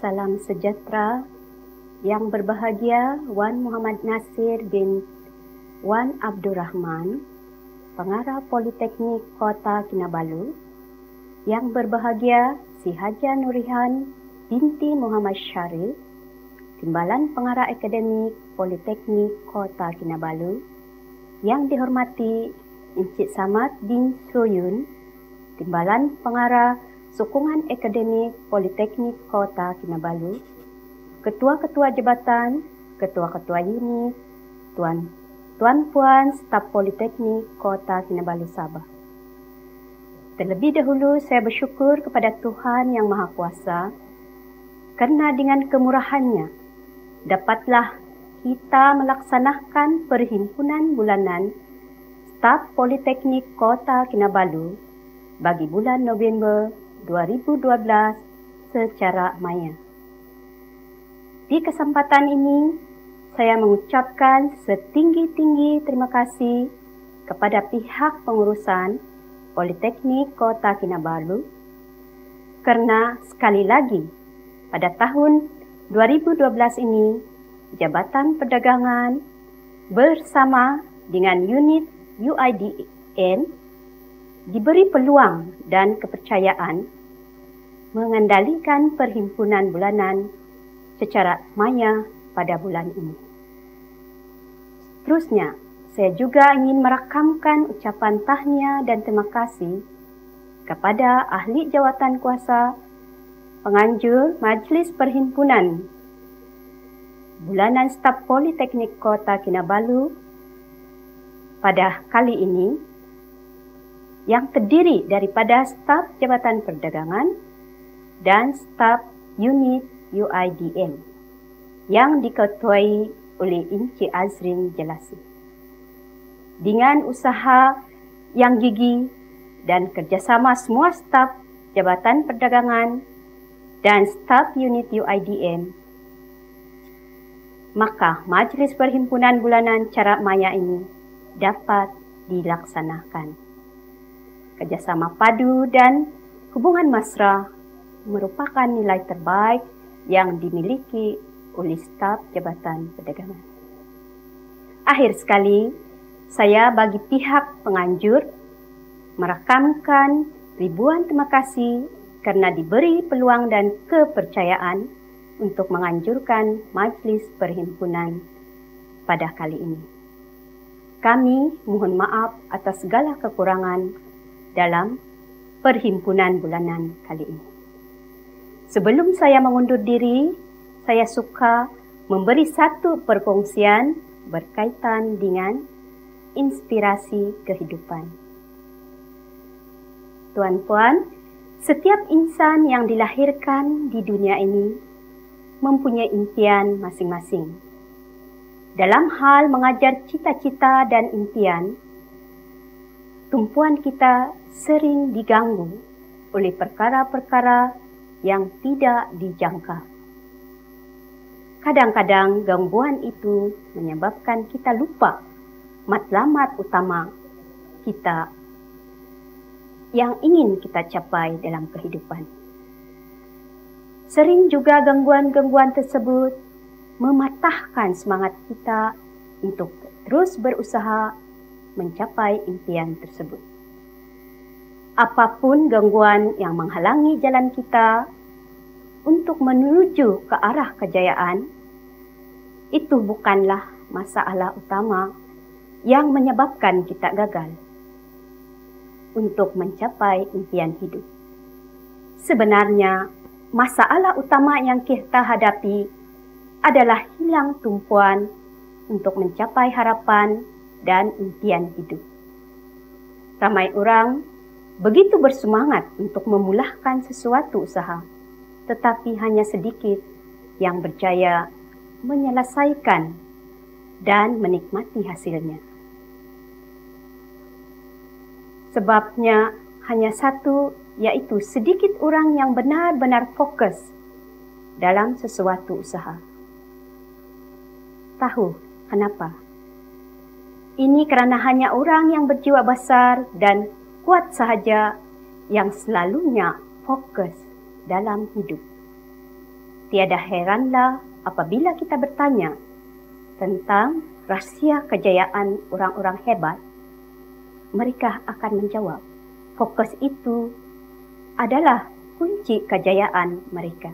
salam sejahtera. Yang berbahagia Wan Muhammad Nasir bin Wan Abdul Rahman, Pengarah Politeknik Kota Kinabalu, yang berbahagia Si Haja Nurihan binti Muhammad Syarif, Timbalan Pengarah Akademik Politeknik Kota Kinabalu, yang dihormati Encik Samad bin Soyun, Timbalan Pengarah Sokongan Akademik Politeknik Kota Kinabalu, ketua-ketua jabatan, ketua-ketua unit, tuan tuan-puan staf Politeknik Kota Kinabalu Sabah. Terlebih dahulu saya bersyukur kepada Tuhan Yang Maha Kuasa kerana dengan kemurahannya dapatlah kita melaksanakan perhimpunan bulanan staf Politeknik Kota Kinabalu bagi bulan November 2012 secara maya. Di kesempatan ini, saya mengucapkan setinggi-tinggi terima kasih kepada pihak pengurusan Politeknik Kota Kinabalu kerana sekali lagi pada tahun 2012 ini Jabatan Perdagangan bersama dengan unit UIDN diberi peluang dan kepercayaan mengendalikan perhimpunan bulanan secara maya pada bulan ini. Terusnya, saya juga ingin merakamkan ucapan tahniah dan terima kasih kepada ahli jawatan kuasa penganjur Majlis Perhimpunan Bulanan Staf Politeknik Kota Kinabalu pada kali ini yang terdiri daripada staf Jabatan Perdagangan dan staf unit UIDM yang diketuai oleh Encik Azrin Jelasi. Dengan usaha yang gigi dan kerjasama semua staf Jabatan Perdagangan dan staf unit UIDM, maka Majlis Perhimpunan Bulanan Cara Maya ini dapat dilaksanakan. Kerjasama padu dan hubungan mesra merupakan nilai terbaik yang dimiliki oleh staf Jabatan Perdagangan. Akhir sekali, saya bagi pihak penganjur merakamkan ribuan terima kasih kerana diberi peluang dan kepercayaan untuk menganjurkan majlis perhimpunan pada kali ini. Kami mohon maaf atas segala kekurangan dalam perhimpunan bulanan kali ini. Sebelum saya mengundur diri, saya suka memberi satu perkongsian berkaitan dengan inspirasi kehidupan. Tuan-puan, setiap insan yang dilahirkan di dunia ini mempunyai impian masing-masing. Dalam hal mengajar cita-cita dan impian, tumpuan kita sering diganggu oleh perkara-perkara yang tidak dijangka. Kadang-kadang gangguan itu menyebabkan kita lupa matlamat utama kita yang ingin kita capai dalam kehidupan. Sering juga gangguan-gangguan tersebut mematahkan semangat kita untuk terus berusaha mencapai impian tersebut apapun gangguan yang menghalangi jalan kita untuk menuju ke arah kejayaan, itu bukanlah masalah utama yang menyebabkan kita gagal untuk mencapai impian hidup. Sebenarnya, masalah utama yang kita hadapi adalah hilang tumpuan untuk mencapai harapan dan impian hidup. Ramai orang begitu bersemangat untuk memulahkan sesuatu usaha, tetapi hanya sedikit yang berjaya menyelesaikan dan menikmati hasilnya. Sebabnya hanya satu, yaitu sedikit orang yang benar-benar fokus dalam sesuatu usaha. Tahu kenapa? Ini kerana hanya orang yang berjiwa besar dan kuat sahaja yang selalunya fokus dalam hidup. Tiada heranlah apabila kita bertanya tentang rahsia kejayaan orang-orang hebat, mereka akan menjawab, fokus itu adalah kunci kejayaan mereka.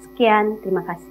Sekian, terima kasih.